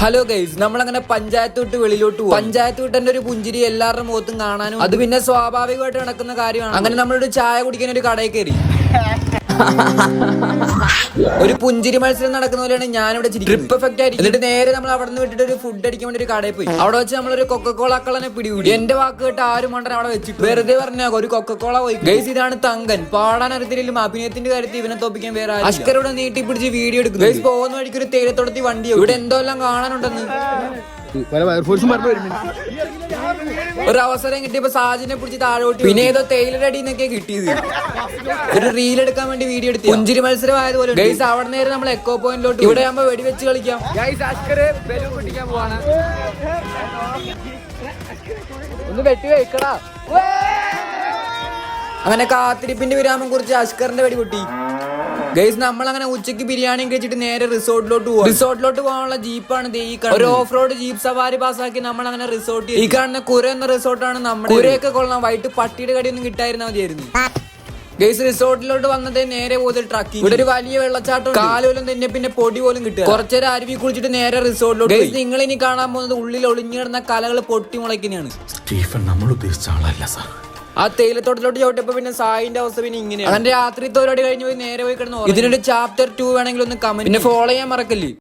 Hello guys നമ്മളങ്ങനെ പഞ്ചായത്ത് വിട്ട് വെളിയിലോട്ട് പോകും പഞ്ചായത്ത് വിട്ടന്റെ ഒരു പുഞ്ചിരി എല്ലാവരുടെ മുഖത്തും കാണാനും അത് പിന്നെ സ്വാഭാവികമായിട്ട് നടക്കുന്ന കാര്യമാണ്. അങ്ങനെ നമ്മളൊരു ചായ കുടിക്കാൻ ഒരു കടയിൽ കയറി. ഒരു പുഞ്ചിരി മത്സരം നടക്കുന്ന പോലെയാണ് ഞാനിവിടെ ട്രിപ്പ് എഫക്റ്റ് ആയിരിക്കും. എന്നിട്ട് നേരെ നമ്മൾ അവിടെ നിന്ന് വിട്ടിട്ട് ഒരു ഫുഡ് അടിക്കാൻ വേണ്ടി ഒരു കടയിൽ പോയി. അവിടെ വെച്ച് നമ്മളൊരു കൊക്കക്കോള അക്കളനെ പിടികൂടി. എന്റെ വാക്ക് കേട്ട് ആരും മണ്ടൻ അവിടെ വെച്ചിട്ട് വെറുതെ പറഞ്ഞ ഒരു കൊക്കക്കോള പോയി. ഗൈസ് ഇതാണ് തങ്കൻ. പാടാൻ അറിയത്തില്ലെങ്കിലും അഭിനയത്തിന്റെ കാര്യത്തിൽ ഇവനെ തോപ്പിക്കാൻ വേറെ. അഷ്കരോടെ നീട്ടി പിടിച്ച് വീഡിയോ എടുക്കുന്നു ഗൈസ് പോകുന്ന വഴിക്ക് ഒരു തേയിലത്തോടത്തി വണ്ടി ഇവിടെ എന്തോ എല്ലാം കാണാനുണ്ടെന്ന്. പല ഫയർഫോഴ്സും പറഞ്ഞു വരും ഒരു അവസരം കിട്ടിയപ്പോ സാജിനെ പിടിച്ച് താഴോട്ട് പിന്നെ ഏതോ തേയിലയുടെ അടിയിൽ നിന്നൊക്കെ കിട്ടിയത്. ഒരു റീൽ എടുക്കാൻ വേണ്ടി വീഡിയോ എടുത്തു പുഞ്ചിരി മത്സരം ആയതുപോലെ ഗൈസ് അവിടെ നേരെ നമ്മൾ എക്കോ പോയിന്റിലോട്ട് ഇവിടെ ആകുമ്പോ വെടിവെച്ച് കളിക്കാം. ഒന്ന് വെട്ടി വെക്കടാ. അങ്ങനെ കാത്തിരിപ്പിന്റെ വിരാമം കുറിച്ച് അഷ്കറിന്റെ വെടി പൊട്ടി. ഗൈസ് നമ്മൾ അങ്ങനെ ഉച്ചയ്ക്ക് ബിരിയാണി കഴിച്ചിട്ട് നേരെ റിസോർട്ടിലോട്ട് പോകും റിസോർട്ടിലോട്ട് പോകാനുള്ള ജീപ്പാണ് ഈ ഒരു ഓഫ് റോഡ് ജീപ്പ് സവാരി പാസ്സാക്കി നമ്മൾ അങ്ങനെ റിസോർട്ട് ഈ കാണുന്ന കുര എന്ന റിസോർട്ടാണ് നമ്മുടെ കുരയൊക്കെ കൊള്ളാം. വൈകിട്ട് പട്ടിയുടെ കടിയൊന്നും കിട്ടായിരുന്നാ മതിയായിരുന്നു. ഗൈസ് റിസോർട്ടിലോട്ട് വന്നത് നേരെ പോയത് ട്രക്കിംഗ് ഇവിടെ ഒരു വലിയ വെള്ളച്ചാട്ടം കാലോലും തന്നെ പിന്നെ പൊടി പോലും കിട്ടുക. കുറച്ചേരം അരുവി കുളിച്ചിട്ട് നേരെ റിസോർട്ടിലോട്ട് ഗൈസ് നിങ്ങൾ ഇനി കാണാൻ പോകുന്നത് ഉള്ളിൽ ഒളിഞ്ഞു കിടന്ന കലകൾ പൊട്ടി മുളയ്ക്കുന്നതാണ്. സ്റ്റീഫൻ നമ്മൾ ഉദ്ദേശിച്ച ആളല്ല സാർ. ആ തേയിലത്തോട്ടത്തിലോട്ട് ചോട്ടിയപ്പോ പിന്നെ സായിന്റെ അവസ്ഥ പിന്നെ ഇങ്ങനെയാണ്. അങ്ങനെ രാത്രി തോരോടി കഴിഞ്ഞ് പോയി നേരെ പോയി കിടന്നു ഇതിനൊരു ചാപ്റ്റർ ടു വേണമെങ്കിൽ ഒന്ന് കമന്റ് പിന്നെ ഫോളോ ചെയ്യാൻ മറക്കല്ലേ?